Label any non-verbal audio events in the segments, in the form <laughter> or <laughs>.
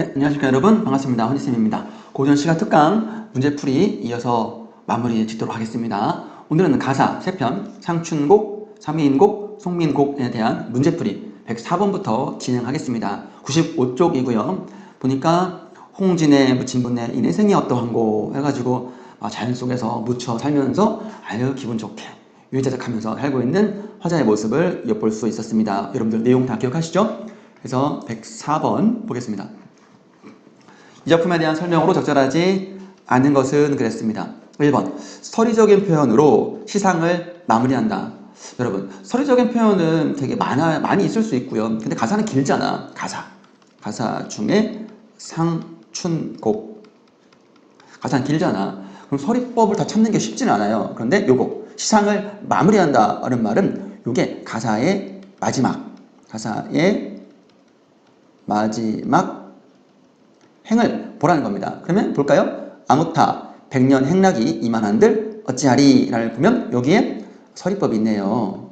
네, 안녕하십니까 여러분. 반갑습니다. 허니쌤입니다. 고전시간 특강 문제풀이 이어서 마무리 짓도록 하겠습니다. 오늘은 가사 3편 상춘곡, 삼인곡, 송민곡에 대한 문제풀이 104번부터 진행하겠습니다. 95쪽이고요. 보니까 홍진의 묻힌분의 인해생이 어떠한고 해가지고 아, 자연 속에서 묻혀 살면서 아유 기분 좋게 유유자적하면서 살고 있는 화자의 모습을 엿볼 수 있었습니다. 여러분들 내용 다 기억하시죠? 그래서 104번 보겠습니다 이 작품에 대한 설명으로 적절하지 않은 것은 그랬습니다. 1번 서리적인 표현으로 시상을 마무리한다. 여러분 서리적인 표현은 되게 많아, 많이 있을 수 있고요. 근데 가사는 길잖아. 가사. 가사 중에 상 춘 곡. 가사는 길잖아. 그럼 서리법을 다 찾는 게 쉽지는 않아요. 그런데 요거 시상을 마무리한다 라는 말은 요게 가사의 마지막 가사의 마지막 행을 보라는 겁니다. 그러면 볼까요? 아무타 백년 행락이 이만한들 어찌하리 라를 보면 여기에 서리법이 있네요.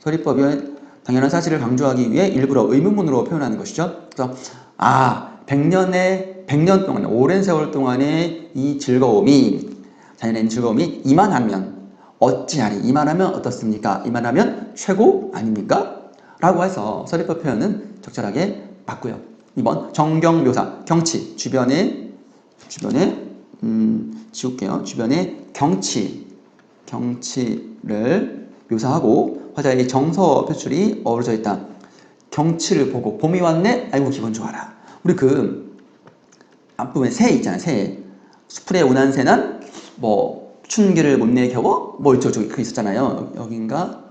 서리법이 당연한 사실을 강조하기 위해 일부러 의문문으로 표현하는 것이죠. 그래서 아 백년의 백년 동안 오랜 세월 동안의 이 즐거움이 자연의 즐거움이 이만하면 어찌하리 이만하면 어떻습니까? 이만하면 최고 아닙니까? 라고 해서 서리법 표현은 적절하게 봤고요. 2번 정경 묘사 경치 주변에 주변에 음, 지울게요. 주변에 경치 경치를 묘사하고 화자의 정서 표출이 어우러져 있다. 경치를 보고 봄이 왔네. 아이고 기분 좋아라. 우리 그 앞부분에 새 있잖아요. 새 수풀에 온한 새는 뭐 춘기를 못 내 겨워 뭐 이쪽 그 있었잖아요. 여긴가?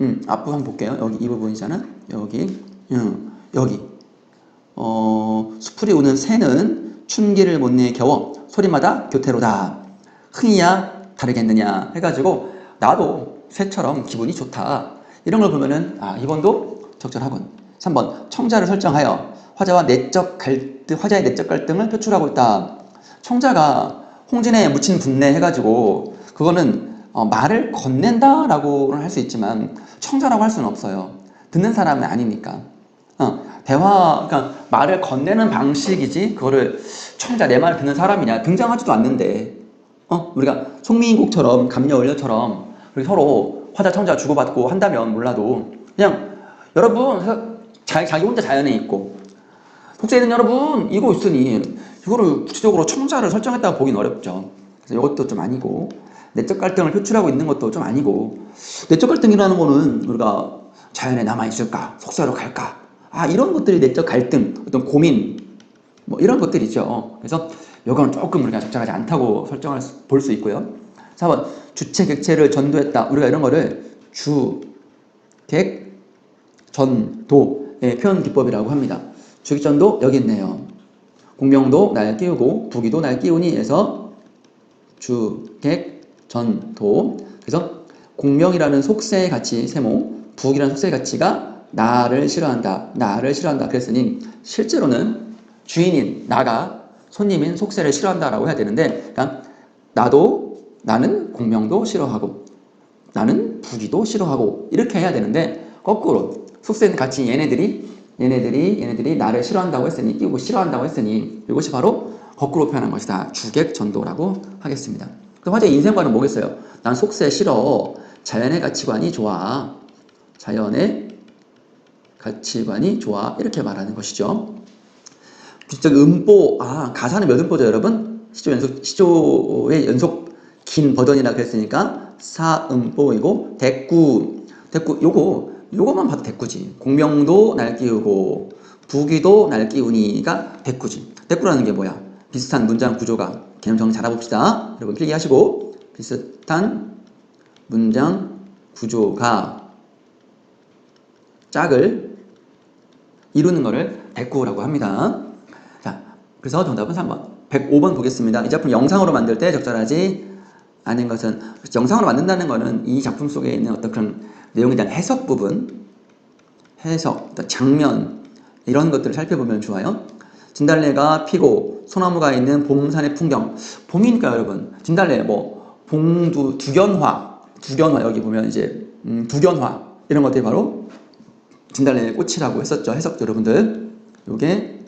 음 앞부분 볼게요. 여기 이 부분이잖아. 여기 음, 여기 어, 수풀이 우는 새는 춘기를 못 내 겨워 소리마다 교태로다. 흥이야 다르겠느냐 해가지고 나도 새처럼 기분이 좋다. 이런 걸 보면은 아 이번도 적절하군. 3번 청자를 설정하여 화자와 내적 갈등, 화자의 내적 갈등을 표출하고 있다. 청자가 홍진에 묻힌 분내 해가지고 그거는 어, 말을 건넨다라고는 할 수 있지만 청자라고 할 수는 없어요. 듣는 사람은 아니니까. 어, 대화, 그러니까 말을 건네는 방식이지, 그거를 청자 내 말을 듣는 사람이냐, 등장하지도 않는데, 어, 우리가 송민곡처럼, 감녀원려처럼, 우리 서로 화자, 청자 주고받고 한다면 몰라도, 그냥, 여러분, 자, 자기 혼자 자연에 있고, 독자에 있는 여러분, 이거 있으니, 이거를 구체적으로 청자를 설정했다고 보긴 어렵죠. 그래서 이것도 좀 아니고, 내적 갈등을 표출하고 있는 것도 좀 아니고, 내적 갈등이라는 거는 우리가 자연에 남아있을까, 속세로 갈까, 아, 이런 것들이 내적 갈등, 어떤 고민, 뭐 이런 것들이죠. 그래서 이거는 조금 우리가 적절하지 않다고 설정을 볼 수 있고요. 4번, 주체, 객체를 전도했다. 우리가 이런 거를 주, 객, 전, 도의 표현 기법이라고 합니다. 주객전도 여기 있네요. 공명도 날 끼우고 부기도 날 끼우니 해서 주, 객, 전, 도. 그래서 공명이라는 속세의 가치 세모, 부기라는 속세의 가치가 나를 싫어한다. 나를 싫어한다. 그랬으니 실제로는 주인인 나가 손님인 속세를 싫어한다라고 해야 되는데 그러니까 나도 나는 공명도 싫어하고 나는 부기도 싫어하고 이렇게 해야 되는데 거꾸로 속세는 같이 얘네들이 얘네들이 얘네들이 나를 싫어한다고 했으니 끼고 싫어한다고 했으니 이것이 바로 거꾸로 표현한 것이다. 주객 전도라고 하겠습니다. 그럼 화제 인생관은 뭐겠어요? 난 속세 싫어. 자연의 가치관이 좋아. 자연의 가치관이 좋아. 이렇게 말하는 것이죠. 규칙적 음보 아 가사는 몇 음보죠 여러분? 시조 연속 시조의 연속 긴 버전이라 그랬으니까 사음보이고 대구 대구 요거 요거만 봐도 대꾸지. 공명도 날끼우고 부기도 날끼우니가 대꾸지. 대꾸라는 게 뭐야? 비슷한 문장 구조가 개념 정리 잘 해봅시다. 여러분 필기하시고 비슷한 문장 구조가 짝을 이루는 것을 대꾸라고 합니다. 자, 그래서 정답은 3번. 105번 보겠습니다. 이 작품 영상으로 만들 때 적절하지 않은 것은 영상으로 만든다는 것은 이 작품 속에 있는 어떤 그런 내용에 대한 해석 부분, 해석, 장면 이런 것들을 살펴보면 좋아요. 진달래가 피고 소나무가 있는 봄산의 풍경. 봄이니까 여러분. 진달래 뭐 봉두 두견화, 두견화 여기 보면 이제 음, 두견화 이런 것들이 바로 진달래 꽃이라고 했었죠. 해석도 여러분들. 요게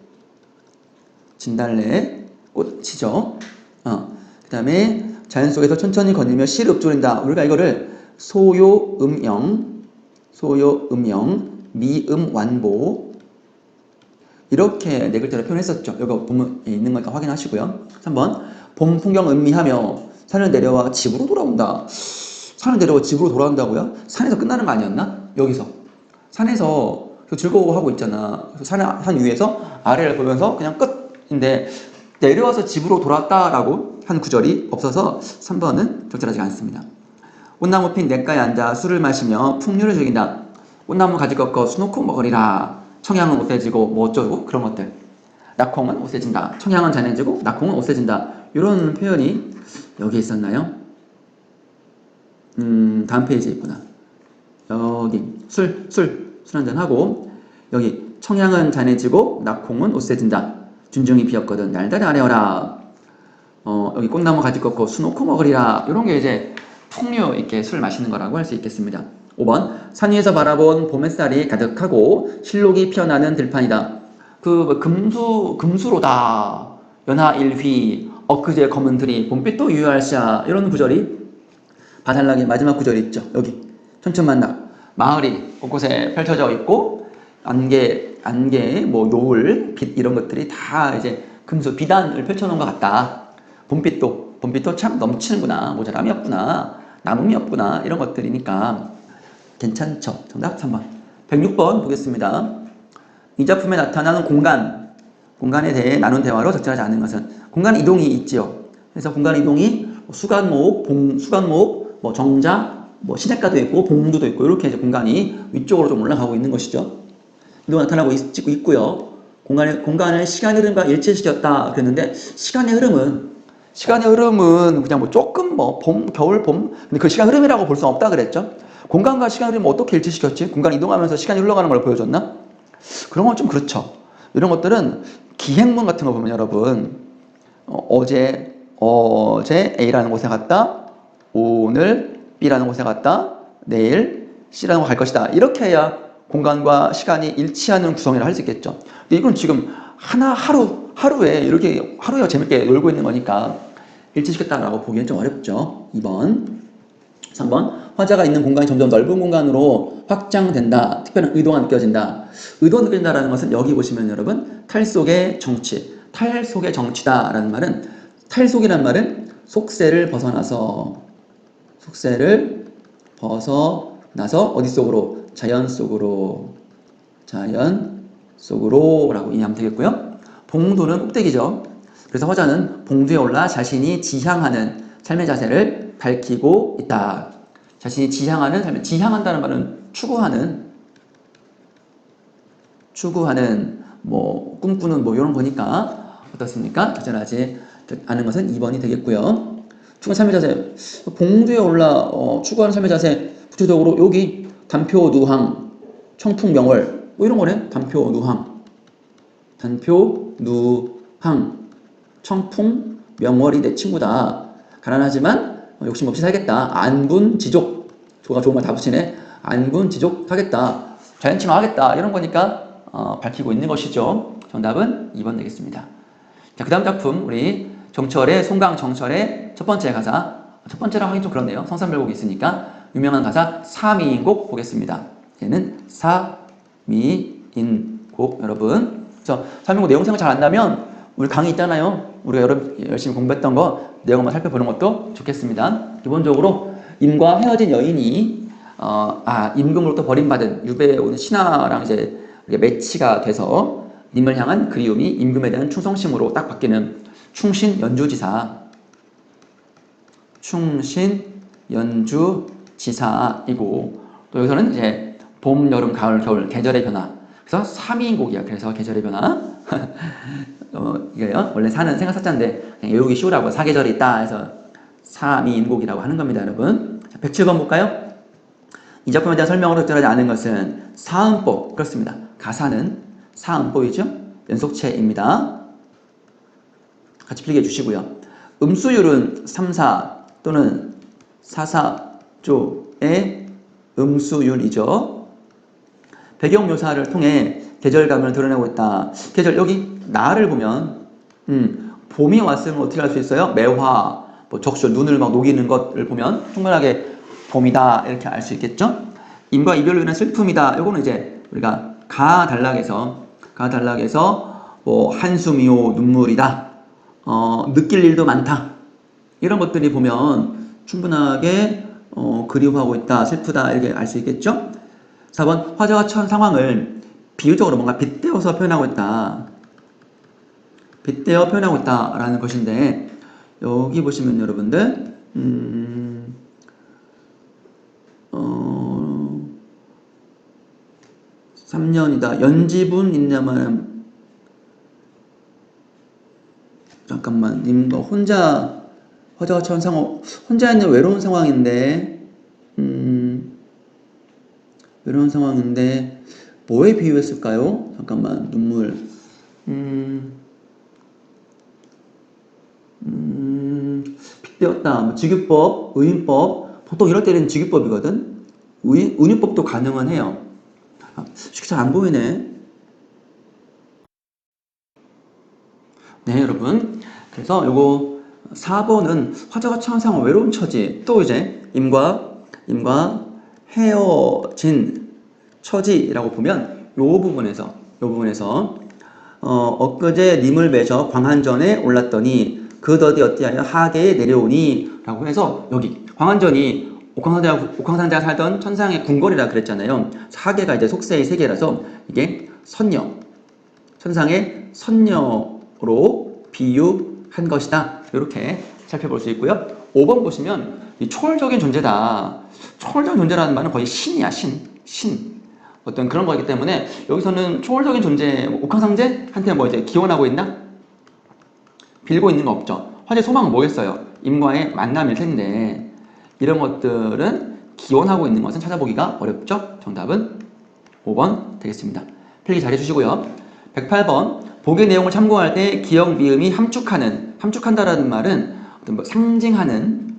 진달래 꽃이죠. 어. 그 다음에 자연 속에서 천천히 거닐며 씨를 읊조린다. 우리가 이거를 소요 음영, 소요 음영, 미음 완보 이렇게 네 글자로 표현했었죠. 여기 보면 있는 거니까 확인하시고요. 3번 봄 풍경 음미하며 산을 내려와 집으로 돌아온다. 산을 내려와 집으로 돌아온다고요? 산에서 끝나는 거 아니었나? 여기서 산에서 그 즐거워하고 있잖아. 그래서 산, 산 위에서 아래를 보면서 그냥 끝인데 내려와서 집으로 돌아왔다라고 한 구절이 없어서 3번은 적절하지 않습니다. 꽃나무 핀 냇가에 앉아 술을 마시며 풍류를 즐긴다. 꽃나무 가지 꺾어 수놓고 먹으리라. 청양은 오세지고 뭐 어쩌고 그런 것들. 낙홍은 오세진다. 청양은 잔해지고 낙홍은 오세진다. 이런 표현이 여기 있었나요? 음, 다음 페이지에 있구나. 여기 술, 술, 술 한잔 하고 여기 청양은 잔해지고 낙홍은 오세진다. 준중이 비었거든 날달에 아래어라. 어, 여기 꽃나무 가지 꺾고 수 놓고 먹으리라. 이런 게 이제 풍류 있게 술 마시는 거라고 할 수 있겠습니다. 5번 산 위에서 바라본 봄 햇살이 가득하고 실록이 피어나는 들판이다. 그 금수 금수로다 연하 일휘 엊그제 검은 들이 봄빛도 유효할샤 이런 구절이 바달락의 마지막 구절이 있죠. 여기 천천만락 마을이 곳곳에 펼쳐져 있고 안개 안개 뭐 노을 빛 이런 것들이 다 이제 금수 비단을 펼쳐놓은 것 같다. 봄빛도 봄빛도 참 넘치는구나 모자람이 없구나 남음이 없구나 이런 것들이니까 괜찮죠. 정답 3번 106번 보겠습니다. 이 작품에 나타나는 공간 공간에 대해 나눈 대화로 적절하지 않은 것은 공간 이동이 있지요. 그래서 공간 이동이 수간목, 봉, 수간목, 뭐 정자, 뭐 시냇가도 있고 봉두도 있고 이렇게 이제 공간이 위쪽으로 좀 올라가고 있는 것이죠. 이동 나타나고 있, 있고요. 공간의 공간을 시간의 흐름과 일치시켰다 그랬는데 시간의 흐름은 시간의 흐름은 그냥 뭐 조금 뭐 봄, 겨울, 봄 근데 그 시간 흐름이라고 볼 수는 없다 그랬죠. 공간과 시간 흐름을 어떻게 일치시켰지? 공간 이동하면서 시간이 흘러가는 걸 보여줬나? 그런 건 좀 그렇죠. 이런 것들은 기행문 같은 거 보면 여러분 어, 제 어제 A라는 곳에 갔다 오늘 B라는 곳에 갔다 내일 C라는 곳 갈 것이다 이렇게 해야 공간과 시간이 일치하는 구성이라 할 수 있겠죠. 근데 이건 지금 하나 하루 하루에 이렇게 하루에 재밌게 놀고 있는 거니까 일치시켰다라고 보기엔 좀 어렵죠. 2번 3번 화자가 있는 공간이 점점 넓은 공간으로 확장된다. 특별한 의도가 느껴진다. 의도가 느껴진다라는 것은 여기 보시면 여러분 탈 속의 정치, 탈 속의 정치다라는 말은 탈 속이란 말은 속세를 벗어나서 속세를 벗어나서 어디 속으로 자연 속으로 자연 속으로 라고 이해하면 되겠고요. 봉도는 꼭대기죠. 그래서 화자는 봉두에 올라 자신이 지향하는 삶의 자세를 밝히고 있다. 자신이 지향하는 삶, 지향한다는 말은 추구하는, 추구하는, 뭐, 꿈꾸는 뭐 이런 거니까 어떻습니까? 적절하지 않은 것은 2번이 되겠고요. 추구하는 삶의 자세, 봉두에 올라 어, 추구하는 삶의 자세, 구체적으로 여기 단표 누항, 청풍 명월 뭐 이런 거네. 단표 누항, 단표 누항, 청풍 명월이 내 친구다. 가난하지만 욕심 없이 살겠다. 안분 지족. 조가 좋은 말 다 붙이네. 안분 지족 하겠다. 자연 친화 하겠다. 이런 거니까 어, 밝히고 있는 것이죠. 정답은 2번 되겠습니다. 자, 그 다음 작품 우리 정철의 송강 정철의 첫 번째 가사. 첫 번째라고 하긴 좀 그렇네요. 성산별곡이 있으니까 유명한 가사 사미인곡 보겠습니다. 얘는 사미인곡 여러분. 그래서 사미인곡 내용 생각 잘 안나면 우리 강의 있잖아요. 우리가 여러분 열심히 공부했던 거 내용만 살펴보는 것도 좋겠습니다. 기본적으로 임과 헤어진 여인이 어, 아 임금으로부터 버림받은 유배에 오는 신하랑 이제 매치가 돼서 임을 향한 그리움이 임금에 대한 충성심으로 딱 바뀌는 충신 연주지사 충신 연주지사이고 또 여기서는 이제 봄, 여름, 가을, 겨울 계절의 변화 그래서 3인곡이야. 그래서 계절의 변화 <laughs> 어, 이게요. 원래 사는 생각사자인데 외우기 쉬우라고 사계절이 있다 해서 사미인곡이라고 하는 겁니다, 여러분. 자, 107번 볼까요? 이 작품에 대한 설명으로 적절하지 않은 것은 사음법 그렇습니다. 가사는 사음법이죠. 연속체입니다. 같이 필기해 주시고요. 음수율은 3, 4 또는 4, 4조의 음수율이죠. 배경 묘사를 통해 계절감을 드러내고 있다. 계절 여기 나를 보면 음, 봄이 왔으면 어떻게 할 수 있어요? 매화, 뭐 적셔, 눈을 막 녹이는 것을 보면 충분하게 봄이다 이렇게 알 수 있겠죠? 임과 이별로 인한 슬픔이다. 이거는 이제 우리가 가 단락에서 가 단락에서 뭐 한숨이요 눈물이다. 어, 느낄 일도 많다. 이런 것들이 보면 충분하게 어, 그리워하고 있다, 슬프다 이렇게 알 수 있겠죠? 4번 화제와 처한 상황을 비유적으로 뭔가 빗대어서 표현하고 있다. 빗대어 표현하고 있다라는 것인데 여기 보시면 여러분들 음, 어, 3년이다. 연지분 있냐면 잠깐만 님도 혼자 화제가 처한 상황 혼자 있는 외로운 상황인데 음, 외로운 상황인데 뭐에 비유했을까요? 잠깐만 눈물 음, 음, 빗대었다. 뭐 직유법, 의인법 보통 이럴 때는 직유법이거든. 의, 의인법도 가능은 해요. 아, 쉽게 잘 안 보이네. 네, 여러분. 그래서 요거 4번은 화자가 처한 상황 외로운 처지. 또 이제 임과 임과 헤어진 처지라고 보면 요 부분에서 요 부분에서 어, 엊그제 님을 맺어 광한전에 올랐더니 그 더디 어찌하여 하계에 내려오니? 라고 해서 여기 광한전이 옥황상제가, 옥황상제가 살던 천상의 궁궐이라 그랬잖아요. 하계가 이제 속세의 세계라서 이게 선녀 천상의 선녀로 비유 한 것이다 이렇게 살펴볼 수 있고요 5번 보시면 이 초월적인 존재다 초월적인 존재라는 말은 거의 신이야 신, 신 어떤 그런 거기 때문에 여기서는 초월적인 존재, 뭐 옥황상제한테 뭐 이제 기원하고 있나? 빌고 있는 거 없죠. 화제 소망은 뭐겠어요? 임과의 만남일 텐데 이런 것들은 기원하고 있는 것은 찾아보기가 어렵죠. 정답은 5번 되겠습니다. 필기 잘 해주시고요. 108번 보기 내용을 참고할 때 기억 미음이 함축하는 함축한다라는 말은 어떤 뭐 상징하는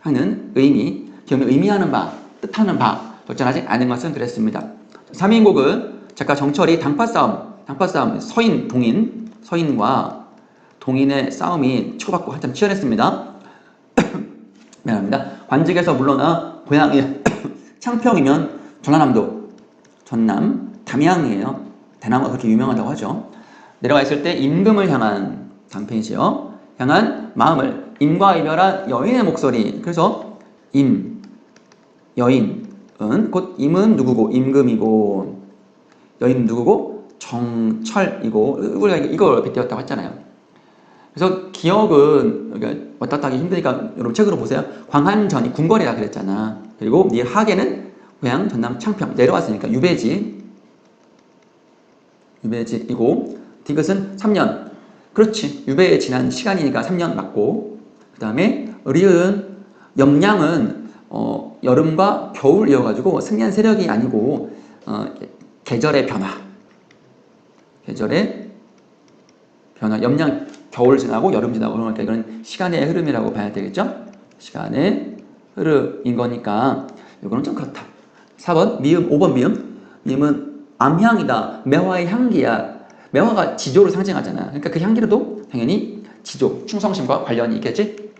하는 의미 기억을 의미하는 바 뜻하는 바 적절하지 않은 것은 그랬습니다. 3인 곡은 작가 정철이 당파 싸움, 당파 싸움, 서인, 동인, 서인과 동인의 싸움이 치고받고 한참 치열했습니다. <coughs> 미안합니다. 관직에서 물러나 고향이 <coughs> 창평이면 전라남도, 전남, 담양이에요. 대나무가 그렇게 유명하다고 하죠. 내려가 있을 때 임금을 향한 단편이지요. 향한 마음을 임과 이별한 여인의 목소리. 그래서 임, 여인, 은, 곧 임은 누구고 임금이고 여인은 누구고 정철이고 우리가 이걸 빗대었다고 했잖아요. 그래서 기억은 그러니까 왔다 갔다 하기 힘드니까 여러분 책으로 보세요. 광한전이 궁궐이라 그랬잖아. 그리고 이 하계는 고향 전남 창평 내려왔으니까 유배지 유배지이고 디귿은 3년. 그렇지. 유배에 지난 시간이니까 3년 맞고. 그 다음에 리은 염량은 어, 여름과 겨울 이어가지고 승리한 세력이 아니고 어, 계절의 변화. 계절의 변화. 염량 겨울 지나고 여름 지나고 그러니까 이건 시간의 흐름이라고 봐야 되겠죠? 시간의 흐름인 거니까 이거는 좀 그렇다. 4번 미음 5번 미음. 미음은 암향이다. 매화의 향기야 매화가 지조를 상징하잖아 그러니까 그 향기로도 당연히 지조 충성심과 관련이 있겠지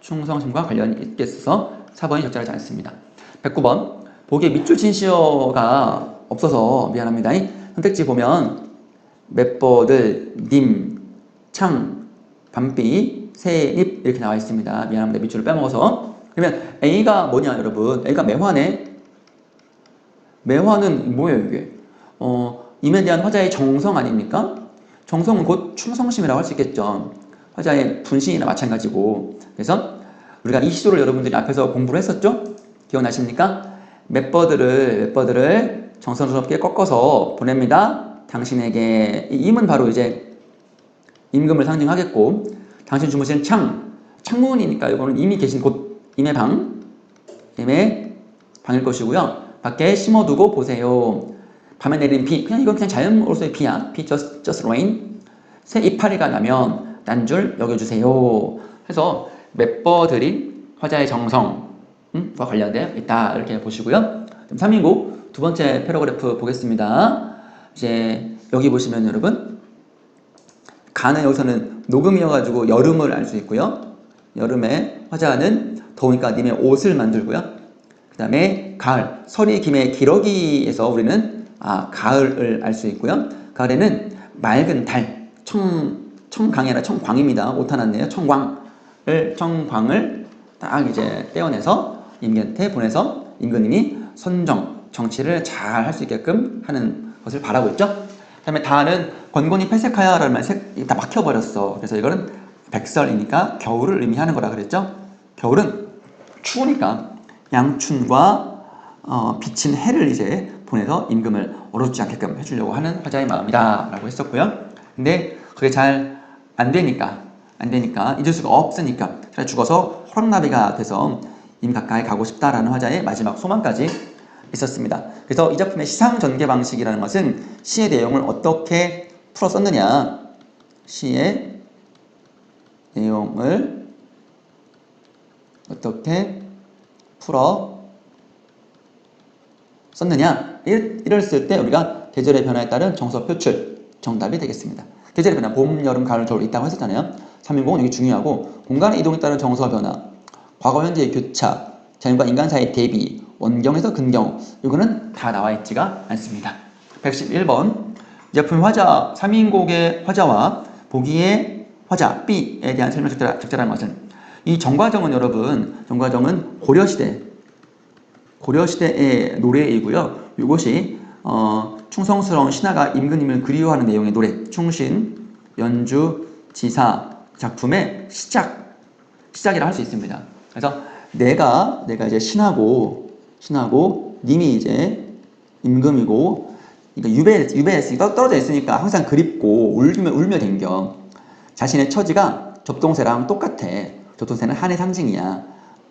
충성심과 관련이 있겠어서 4번이 적절하지 않습니다. 109번 보기에 밑줄 진시어가 없어서 미안합니다. 선택지 보면 맵버들, 님, 창, 밤비, 새잎 이렇게 나와 있습니다. 미안합니다. 밑줄을 빼먹어서 그러면 A가 뭐냐 여러분 A가 매화네 매화는 뭐예요 이게 어, 임에 대한 화자의 정성 아닙니까? 정성은 곧 충성심이라고 할 수 있겠죠. 화자의 분신이나 마찬가지고 그래서 우리가 이 시조를 여러분들이 앞에서 공부를 했었죠? 기억나십니까? 맵버들을 맵버들을 정성스럽게 꺾어서 보냅니다. 당신에게 이 임은 바로 이제 임금을 상징하겠고 당신 주무시는 창 창문이니까 이거는 이미 계신 곳 임의 방 임의 방일 것이고요. 밖에 심어두고 보세요. 밤에 내리는 비 그냥 이건 그냥 자연으로서의 비야. 비 just, just rain. 새 이파리가 나면 딴줄 여겨주세요. 해서 맵버들이 화자의 정성과 관련되어 있다 이렇게 보시고요. 3인국 두 번째 패러그래프 보겠습니다. 이제 여기 보시면 여러분 가는 여기서는 녹음이어가지고 여름을 알 수 있고요. 여름에 화자는 더우니까 님의 옷을 만들고요. 그 다음에 가을, 설이 김의 기러기에서 우리는 아 가을을 알 수 있고요. 가을에는 맑은 달, 청 청강이 아니라 청광입니다. 오타 났네요. 청광을 청광을 딱 이제 떼어내서 임기한테 보내서 임금님이 선정 정치를 잘 할 수 있게끔 하는 것을 바라고 있죠. 그 다음에 다는 권곤이 패색하여라는 말이 다 막혀버렸어. 그래서 이거는 백설이니까 겨울을 의미하는 거라 그랬죠. 겨울은 추우니까 양춘과 어, 비친 해를 이제 보내서 임금을 어렵지 않게끔 해주려고 하는 화자의 마음이다 라고 했었고요. 근데 그게 잘 안 되니까 안 되니까 잊을 수가 없으니까 차라리 죽어서 호랑나비가 돼서 임 가까이 가고 싶다라는 화자의 마지막 소망까지 있었습니다. 그래서 이 작품의 시상 전개 방식이라는 것은 시의 내용을 어떻게 풀어 썼느냐 시의 내용을 어떻게 풀어 썼느냐 이- 이럴 쓸때 우리가 계절의 변화에 따른 정서 표출 정답이 되겠습니다. 계절의 변화 봄, 여름, 가을, 겨울 있다고 했었잖아요. 3인공은 여기 중요하고 공간의 이동에 따른 정서 변화 과거 현재의 교차 자연과 인간 사이의 대비 원경에서 근경 이거는 다 나와 있지가 않습니다. 111번 이 작품 화자 3인곡의 화자와 보기의 화자 B에 대한 설명 적절하, 적절한 것은 이 정과정은 여러분 정과정은 고려시대 고려시대의 노래이고요. 이것이 어, 충성스러운 신하가 임금님을 그리워하는 내용의 노래 충신, 연주, 지사 작품의 시작 시작이라 할 수 있습니다. 그래서 내가 내가 이제 신하고 신하고 님이 이제 임금이고 그러니까 유배 유배했으니 떨어져 있으니까 항상 그립고 울며 울며 댕겨 자신의 처지가 접동새랑 똑같아. 접동새는 한의 상징이야.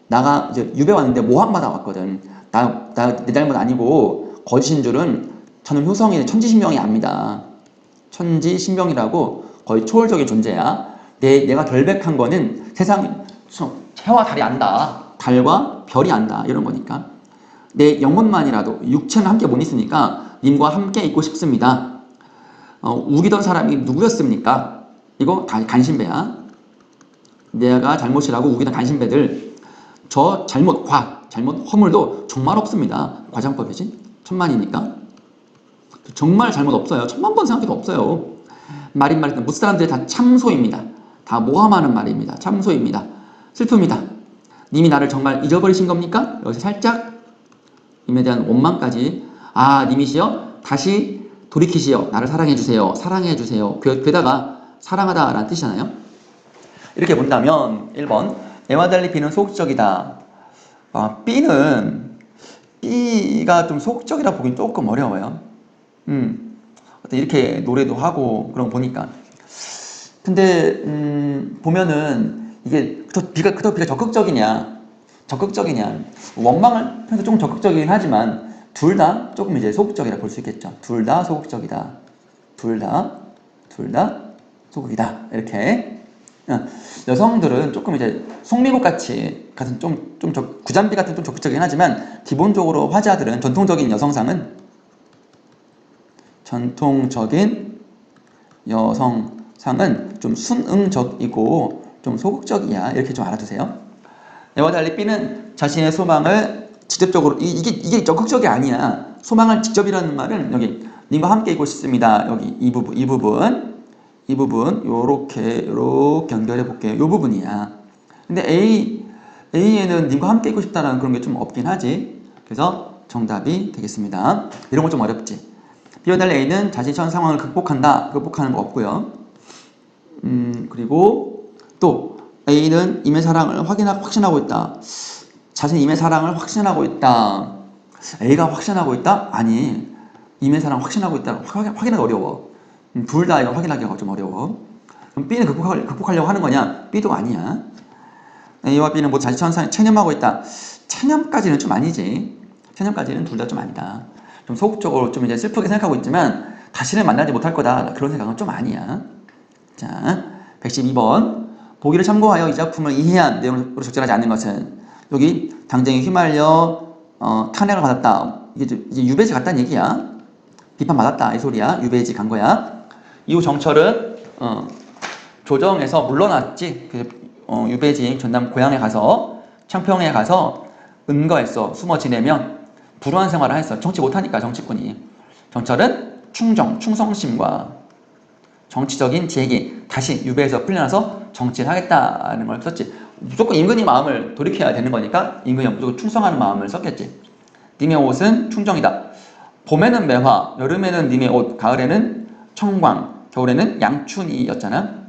나가 이제 유배 왔는데 모함 받아 왔거든. 나 나 내 잘못 아니고 거짓인 줄은 저는 효성이 천지신명이 압니다. 천지신명이라고 거의 초월적인 존재야. 내 내가 결백한 거는 세상 해와 달이 안다. 달과 별이 안다. 이런 거니까. 내 영혼만이라도 육체는 함께 못 있으니까 님과 함께 있고 싶습니다. 어, 우기던 사람이 누구였습니까? 이거 다 간신배야. 내가 잘못이라고 우기던 간신배들 저 잘못 과 잘못 허물도 정말 없습니다. 과장법이지 천만이니까 정말 잘못 없어요. 천만 번 생각해도 없어요. 말인 말인 무스 사람들이 다 참소입니다. 다 모함하는 말입니다. 참소입니다. 슬픕니다. 님이 나를 정말 잊어버리신 겁니까? 여기서 살짝 님에 대한 원망까지 아 님이시여 다시 돌이키시어 나를 사랑해 주세요 사랑해 주세요 그, 게다가 사랑하다라는 뜻이잖아요 이렇게 본다면 1번 애와 달리 B는 소극적이다 아, B는 B가 좀 소극적이라 보긴 조금 어려워요 음, 이렇게 노래도 하고 그런 거 보니까 근데 음, 보면은 이게 더 B가 그더 B가 적극적이냐 적극적이냐 원망을 해서 조금 적극적이긴 하지만 둘 다 조금 이제 소극적이라 볼 수 있겠죠. 둘 다 소극적이다. 둘 다, 둘 다 소극이다. 이렇게. 어, 여성들은 조금 이제 송미국 같이 같은 좀, 좀 적- 구잔비 같은 좀 적극적이긴 하지만 기본적으로 화자들은 전통적인 여성상은 전통적인 여성상은 좀 순응적이고 좀 소극적이야. 이렇게 좀 알아두세요. 이와 달리 B는 자신의 소망을 직접적으로 이, 이게 이게 적극적이 아니야. 소망을 직접이라는 말은 여기 님과 함께 있고 싶습니다. 여기 이 부분 이 부분 이 부분 요렇게 요렇게 연결해 볼게요. 요 부분이야. 근데 A A에는 님과 함께 있고 싶다라는 그런 게 좀 없긴 하지. 그래서 정답이 되겠습니다. 이런 거좀 어렵지. B와 달리 A는 자신이 처한 상황을 극복한다. 극복하는 거 없고요. 음 그리고 또 A는 임의 사랑을 확인하, 확신하고 있다. 자신이 임의 사랑을 확신하고 있다. A가 확신하고 있다? 아니. 임의 사랑 확신하고 있다. 확인, 확인하기 어려워. 음, 둘다 이거 확인하기가 좀 어려워. 그럼 B는 극복하, 극복하려고 하는 거냐? B도 아니야. A와 B는 뭐 상황에 체념하고 있다. 체념까지는 좀 아니지. 체념까지는 둘 다 좀 아니다. 좀 소극적으로 좀 이제 슬프게 생각하고 있지만 다시는 만나지 못할 거다. 그런 생각은 좀 아니야. 자, 112번. 보기를 참고하여 이 작품을 이해한 내용으로 적절하지 않는 것은 여기 당쟁에 휘말려 어, 탄핵을 받았다. 이게 좀- 이제 유배지 갔다는 얘기야. 비판 받았다 이 소리야. 유배지 간 거야. 이후 정철은 어, 조정에서 물러났지. 그 어, 유배지 전남 고향에 가서 창평에 가서 은거했어. 숨어 지내면 불우한 생활을 했어. 정치 못하니까 정치꾼이. 정철은 충정, 충성심과 정치적인 재기 다시 유배에서 풀려나서 정치를 하겠다는 걸 썼지. 무조건 임금님 마음을 돌이켜야 되는 거니까 임금이 무조건 충성하는 마음을 썼겠지. 님의 옷은 충정이다. 봄에는 매화, 여름에는 님의 옷, 가을에는 청광, 겨울에는 양춘이었잖아.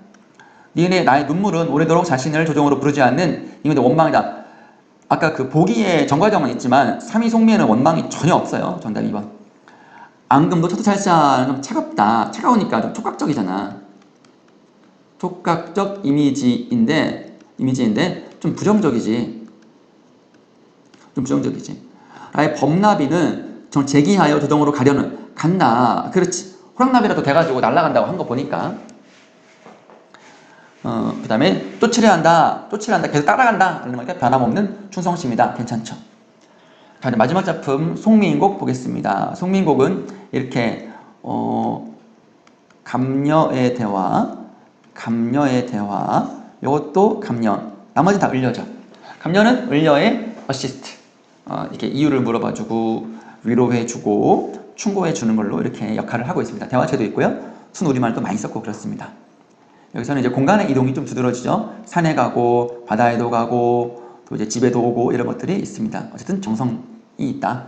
니네 나의 눈물은 오래도록 자신을 조정으로 부르지 않는 임금의 원망이다. 아까 그 보기에 정과정은 있지만 삼위송미에는 원망이 전혀 없어요. 정답 2번. 앙금도 초토찰사는 좀 차갑다. 차가우니까 좀 촉각적이잖아. 촉각적 이미지인데 이미지인데 좀 부정적이지. 좀 부정적이지. 아예 범나비는 정 제기하여 조정으로 가려는 간다. 그렇지. 호랑나비라도 돼가지고 날아간다고 한 거 보니까. 어, 그 다음에 쫓으려 한다. 쫓으려 한다. 계속 따라간다. 이런 거니까 변함없는 충성심이다. 괜찮죠. 자, 마지막 작품 송민곡 보겠습니다. 송민곡은 이렇게 어, 감녀의 대화, 감녀의 대화, 이것도 감녀, 나머지 다 을려죠. 감녀는 을려의 어시스트, 어, 이렇게 이유를 물어봐주고 위로해주고 충고해 주는 걸로 이렇게 역할을 하고 있습니다. 대화체도 있고요, 순 우리말도 많이 썼고 그렇습니다. 여기서는 이제 공간의 이동이 좀 두드러지죠. 산에 가고 바다에도 가고 또 이제 집에도 오고 이런 것들이 있습니다. 어쨌든 정성이 있다.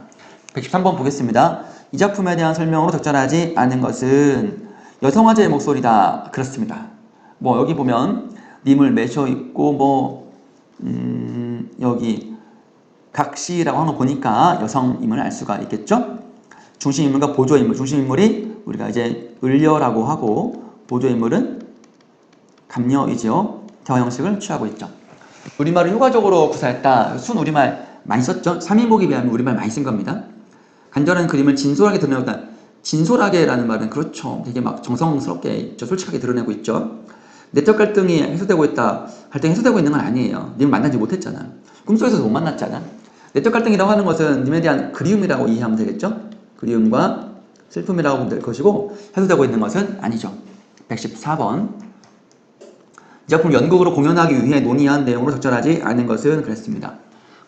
113번 보겠습니다. 이 작품에 대한 설명으로 적절하지 않은 것은 여성 화제의 목소리다. 그렇습니다. 뭐 여기 보면 님을 매셔 있고 뭐 음, 여기 각시라고 하는 거 보니까 여성임을 알 수가 있겠죠. 중심인물과 보조인물, 중심인물이 우리가 이제 을려라고 하고 보조인물은 감녀이지요. 대화 형식을 취하고 있죠. 우리말을 효과적으로 구사했다. 순 우리말 많이 썼죠. 3인복에 비하면 우리말 많이 쓴 겁니다. 간절한 그림을 진솔하게 드러내다. 진솔하게라는 말은 그렇죠. 되게 막 정성스럽게 있죠. 솔직하게 드러내고 있죠. 내적 갈등이 해소되고 있다. 갈등이 해소되고 있는 건 아니에요. 님을 만나지 못했잖아. 꿈속에서도 못 만났잖아. 내적 갈등이라고 하는 것은 님에 대한 그리움이라고 이해하면 되겠죠. 그리움과 슬픔이라고 보면 될 것이고 해소되고 있는 것은 아니죠. 114번 이 작품 연극으로 공연하기 위해 논의한 내용으로 적절하지 않은 것은 그랬습니다.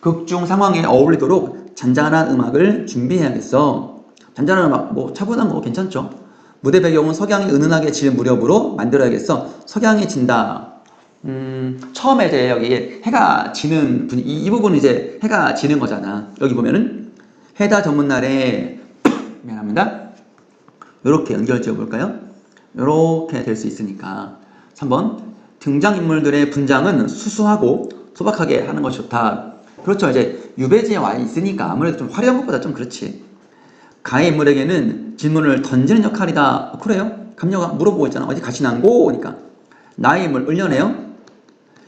극중 상황에 어울리도록 잔잔한 음악을 준비해야겠어. 잔잔한 음악, 뭐 차분한 거 괜찮죠? 무대 배경은 석양이 은은하게 질 무렵으로 만들어야겠어. 석양이 진다. 음, 처음에 이제 여기 해가 지는 분위 이, 이 부분은 이제 해가 지는 거잖아. 여기 보면은 해다 전문 날에 미안합니다. 이렇게 연결 지어 볼까요? 이렇게 될 수 있으니까 3번 등장인물들의 분장은 수수하고 소박하게 하는 것이 좋다. 그렇죠. 이제 유배지에 와 있으니까 아무래도 좀 화려한 것보다 좀 그렇지. 가해 인물에게는 질문을 던지는 역할이다. 그래요? 감녀가 물어보고 있잖아. 어디 가시난고? 그러니까 나의 인물 을려내요.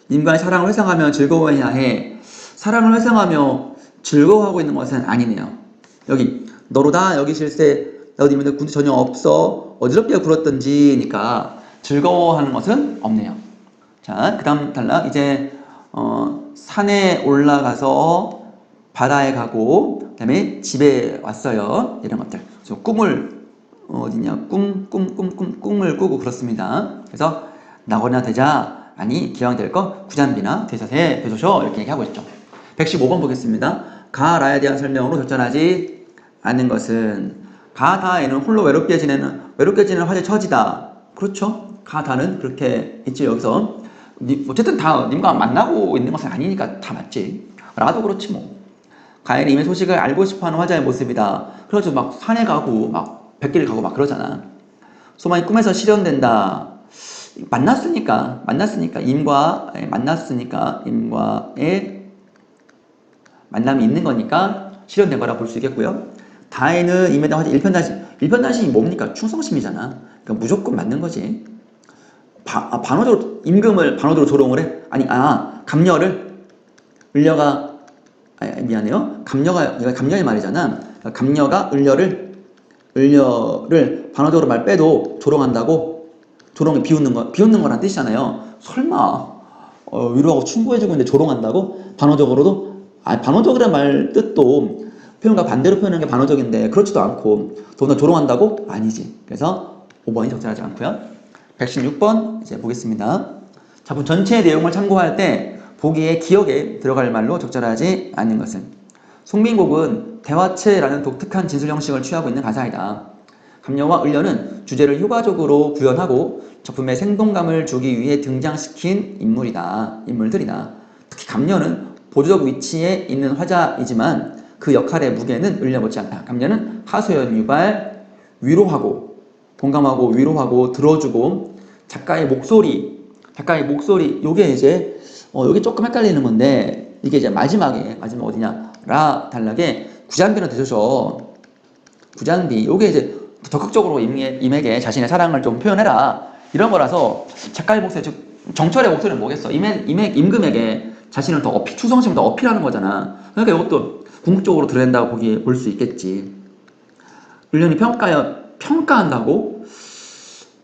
인간의 사랑을 회상하며 즐거워해야 해. 사랑을 회상하며 즐거워하고 있는 것은 아니네요. 여기 너로다 여기 실세 어디 있는데 군대 전혀 없어 어지럽게 굴었던지니까 즐거워하는 것은 없네요. 자, 그 다음 탈락. 이제, 어, 산에 올라가서 바다에 가고, 그 다음에 집에 왔어요. 이런 것들. 그래서 꿈을, 어, 어디냐. 꿈, 꿈, 꿈, 꿈, 꿈을 꾸고 그렇습니다. 그래서, 나거나 되자. 아니, 기왕 될 거, 구잔비나 되서세, 되소쇼. 이렇게 얘기하고 있죠. 115번 보겠습니다. 가라에 대한 설명으로 절전하지 않는 것은, 가다에는 홀로 외롭게 지내는, 외롭게 지내는 화제 처지다. 그렇죠? 가다는 그렇게 있지, 여기서. 어쨌든 다 님과 만나고 있는 것은 아니니까 다 맞지. 나도 그렇지 뭐. 가인이 임의 소식을 알고 싶어하는 화자의 모습이다. 그렇죠. 막 산에 가고 막 백길 가고 막 그러잖아. 소망이 꿈에서 실현된다. 만났으니까 만났으니까 임과 예, 만났으니까 임과의 만남이 있는 거니까 실현된 거라 볼 수 있겠고요. 다에는 임에 대한 일편단심. 일편단심이 뭡니까? 충성심이잖아. 그러니까 무조건 맞는 거지. 바, 아, 반어적으로 임금을 반어적으로 조롱을 해? 아니 아 감녀를 을려가 아 미안해요 감녀가 이거 감녀의 말이잖아 그러니까 감녀가 을려를 을려를 반어적으로 말 빼도 조롱한다고 조롱이 비웃는 거 비웃는 거란 뜻이잖아요 설마 어, 위로하고 충고해주고 있는데 조롱한다고 반어적으로도 아 반어적이라는 말 뜻도 표현과 반대로 표현하는 게 반어적인데 그렇지도 않고 더구나 조롱한다고 아니지 그래서 5번이 적절하지 않고요 116번 이제 보겠습니다. 작품 전체 내용을 참고할 때 보기에 기억에 들어갈 말로 적절하지 않는 것은 송민곡은 대화체라는 독특한 진술 형식을 취하고 있는 가사이다. 감녀와 을려는 주제를 효과적으로 구현하고 작품에 생동감을 주기 위해 등장시킨 인물이다. 인물들이다. 특히 감녀는 보조적 위치에 있는 화자이지만 그 역할의 무게는 을려 못지 않다. 감녀는 하소연 유발, 위로하고 공감하고 위로하고 들어주고 작가의 목소리, 작가의 목소리 요게 이제 어, 요게 조금 헷갈리는 건데 이게 이제 마지막에 마지막 어디냐? 라 단락에 구장비는 되셔서 구장비 요게 이제 적극적으로 임에, 임에게 자신의 사랑을 좀 표현해라. 이런 거라서 작가의 목소리 즉 정철의 목소리는 뭐겠어? 임에, 임에, 임금에게 자신을 더 어필 충성심을 더 어필하는 거잖아. 그러니까 이것도 궁극적으로 들어야 된다고 보기 볼 수 있겠지. 을련이 평가여 평가한다고?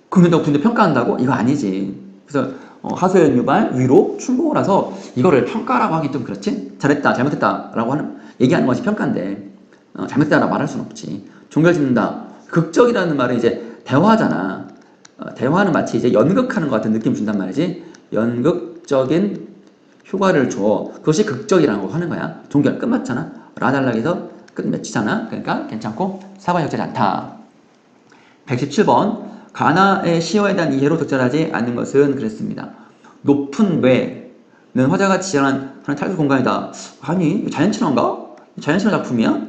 근데 근데 평가한다고? 이거 아니지. 그래서 어, 하소연 유발 위로 충고라서 이거를 평가라고 하기 좀 그렇지? 잘했다 잘못했다라고 하는 얘기하는 것이 평가인데 어, 잘못했다라고 말할 수는 없지. 종결 짓는다. 극적이라는 말은 이제 대화잖아. 어, 대화는 마치 이제 연극하는 것 같은 느낌 준단 말이지. 연극적인 효과를 줘 그것이 극적이라고 하는 거야 종결 끝맞잖아 라달락에서 끝 맺히잖아 그러니까 괜찮고 4번이 적절하지 않다 117번 가나의 시어에 대한 이해로 적절하지 않는 것은 그랬습니다. 높은 뇌는 화자가 지향한 하나의 탈수 공간이다. 아니 자연친화인가? 자연친화 작품이야?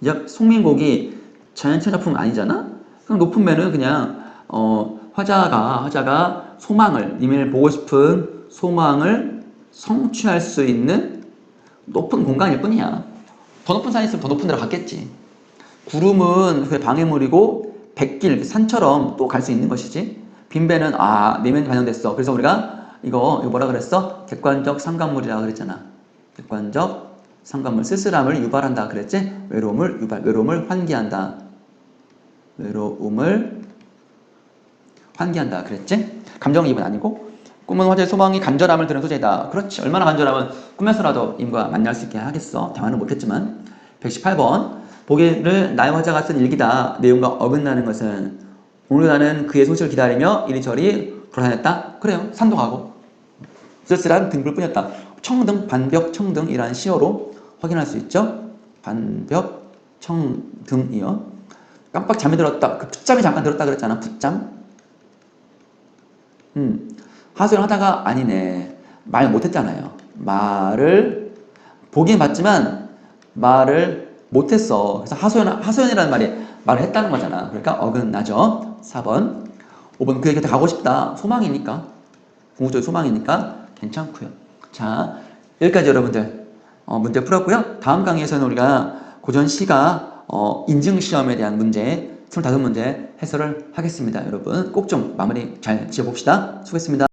이제 송민곡이 자연친화 작품 아니잖아? 그럼 높은 배는 그냥 어, 화자가 화자가 소망을 님을 보고 싶은 소망을 성취할 수 있는 높은 공간일 뿐이야. 더 높은 산이 있으면 더 높은 데로 갔겠지. 구름은 그 방해물이고 백길 산처럼 또 갈 수 있는 것이지. 빈배는 아 내면 반영됐어. 그래서 우리가 이거 이거 뭐라 그랬어? 객관적 상관물이라 그랬잖아. 객관적 상관물 쓸쓸함을 유발한다 그랬지? 외로움을 유발 외로움을 환기한다. 외로움을 환기한다 그랬지? 감정 기분 아니고 꿈은 화제의 소망이 간절함을 드는 소재이다. 그렇지. 얼마나 간절하면 꿈에서라도 임과 만날 수 있게 하겠어. 대화는 못했지만 118번 보기를 나의 화자가 쓴 일기다. 내용과 어긋나는 것은 오늘 나는 그의 소식을 기다리며 이리저리 돌아다녔다. 그래요. 산도 가고 쓸쓸한 등불 뿐이었다. 청등, 반벽, 청등이라는 시어로 확인할 수 있죠. 반벽, 청등이요. 깜빡 잠이 들었다. 그 풋잠이 잠깐 들었다 그랬잖아. 풋잠. 음, 하소연 하다가 아니네. 말 못했잖아요. 말을 보긴 봤지만 말을 못했어. 그래서 하소연, 하소연이라는 말이 말을 했다는 거잖아. 그러니까 어긋나죠. 4번. 5번 그의 곁에 가고 싶다. 소망이니까. 궁극적인 소망이니까 괜찮고요. 자, 여기까지 여러분들 어, 문제 풀었고요. 다음 강의에서는 우리가 고전 시가 어, 인증 시험에 대한 문제 25문제 해설을 하겠습니다. 여러분 꼭 좀 마무리 잘 지어봅시다. 수고했습니다.